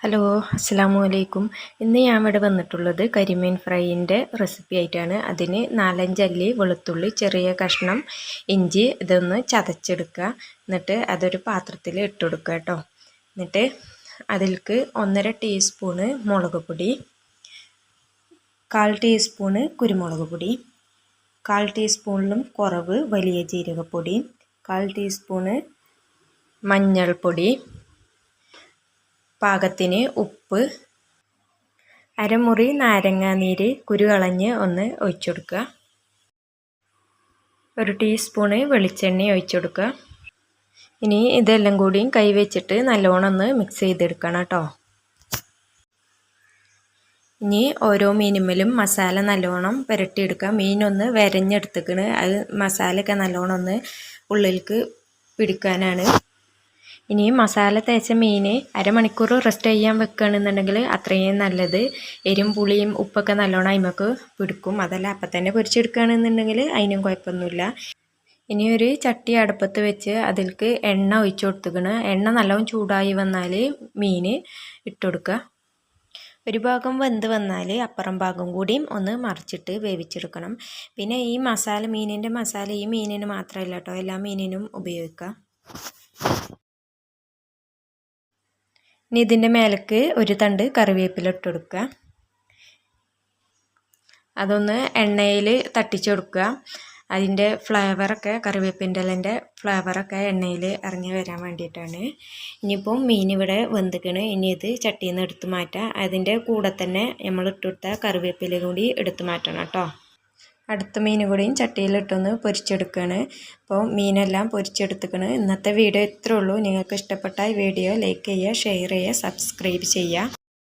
Hello അസ്സാമു അലൈക്കും ഇന്ന് ഞാൻ ഇവിടെ വന്നിട്ടുള്ളത് കരിമീൻ ഫ്രൈന്റെ റെസിപ്പി ആയിട്ടാണ്. അതിന് നാലഞ്ചല്ലി വെളുത്തുള്ളി ചെറിയ കഷ്ണം ഇഞ്ചി ഇതൊന്ന് ചതച്ചെടുക്കുക. എന്നിട്ട് അതൊരു പാത്രത്തിൽ ഇട്ടുകൊടുക്കുക കേട്ടോ. എന്നിട്ട് അതിൽക്ക് ഒന്നര ടീസ്പൂണ് മുളക് പൊടി കാൽ ടീസ്പൂണ് കുരുമുളക് പൊടി കാൽ ടീസ്പൂണിലും കുറവ് വലിയ ജീരകപ്പൊടി കാൽ ടീസ്പൂണ് മഞ്ഞൾപ്പൊടി പാകത്തിന് ഉപ്പ് അരമുറി നാരങ്ങാനീര് കുരു കളഞ്ഞ് ഒന്ന് ഒഴിച്ചു കൊടുക്കുക ഒരു ടീസ്പൂണ് വെളിച്ചെണ്ണ ഒഴിച്ചു കൊടുക്കുക ഇനി ഇതെല്ലാം കൂടിയും കൈ വെച്ചിട്ട് നല്ലോണം ഒന്ന് മിക്സ് ചെയ്തെടുക്കണം കേട്ടോ. ഇനി ഓരോ മീനുമ്മലും മസാല നല്ലോണം പുരട്ടിയെടുക്കുക. മീനൊന്ന് വരഞ്ഞെടുത്തേക്കണ്. അത് മസാലയൊക്കെ നല്ലോണം ഒന്ന് ഉള്ളിലേക്ക് പിടിക്കാനാണ്. ഇനി മസാല തേച്ച മീൻ അരമണിക്കൂർ റെസ്റ്റ് ചെയ്യാൻ വെക്കുകയാണെന്നുണ്ടെങ്കിൽ അത്രയും നല്ലത്. എരും പുളിയും ഉപ്പൊക്കെ നല്ലോണം അതിമക്ക് പിടിക്കും. അതല്ല അപ്പം തന്നെ പൊരിച്ചെടുക്കുകയാണെന്നുണ്ടെങ്കിൽ അതിനും കുഴപ്പമൊന്നുമില്ല. ഇനി ഒരു ചട്ടി അടുപ്പത്ത് വെച്ച് അതിൽക്ക് എണ്ണ ഒഴിച്ചു കൊടുത്തുക്കണ് എണ്ണ നല്ലോണം ചൂടായി വന്നാൽ മീൻ ഇട്ടുകൊടുക്കുക ഒരു ഭാഗം വെന്ത് വന്നാൽ അപ്പുറം ഭാഗം കൂടിയും ഒന്ന് മറിച്ചിട്ട് വേവിച്ചെടുക്കണം. പിന്നെ ഈ മസാല മീനിന്റെ മസാല ഈ മീനിന് മാത്രമല്ല കേട്ടോ. എല്ലാ മീനിനും ഉപയോഗിക്കാം. ഇനി ഇതിന്റെ മേലേക്ക് ഒരു തണ്ട് കറിവേപ്പില ഇട്ട് കൊടുക്കുക. അതൊന്ന് എണ്ണയിൽ തട്ടിച്ചു കൊടുക്കുക. അതിന്റെ ഫ്ലേവറൊക്കെ കറിവേപ്പിന്റെ ഇലന്റെ ഫ്ലേവറൊക്കെ എണ്ണയിൽ ഇറങ്ങി വരാൻ വേണ്ടിയിട്ടാണ്. ഇനിയിപ്പം മീൻ ഇവിടെ വെന്തിക്കണ്. ഇനി ഇത് ചട്ടിയിൽ നിന്ന് എടുത്തു മാറ്റാം. അതിന്റെ കൂടെ തന്നെ നമ്മൾ ഇട്ടുകൊടുത്ത കറിവേപ്പില കൂടി എടുത്ത് മാറ്റണം കേട്ടോ. അടുത്ത മീൻ കൂടിയും ചട്ടിയിലിട്ടൊന്ന് പൊരിച്ചെടുക്കുകയാണ് അപ്പോൾ മീനെല്ലാം പൊരിച്ചെടുത്തുക്കണ്. ഇന്നത്തെ വീഡിയോ ഇത്രേ ഉള്ളൂ. നിങ്ങൾക്ക് ഇഷ്ടപ്പെട്ട വീഡിയോ ലൈക്ക് ചെയ്യുക ഷെയർ ചെയ്യുക സബ്സ്ക്രൈബ് ചെയ്യുക.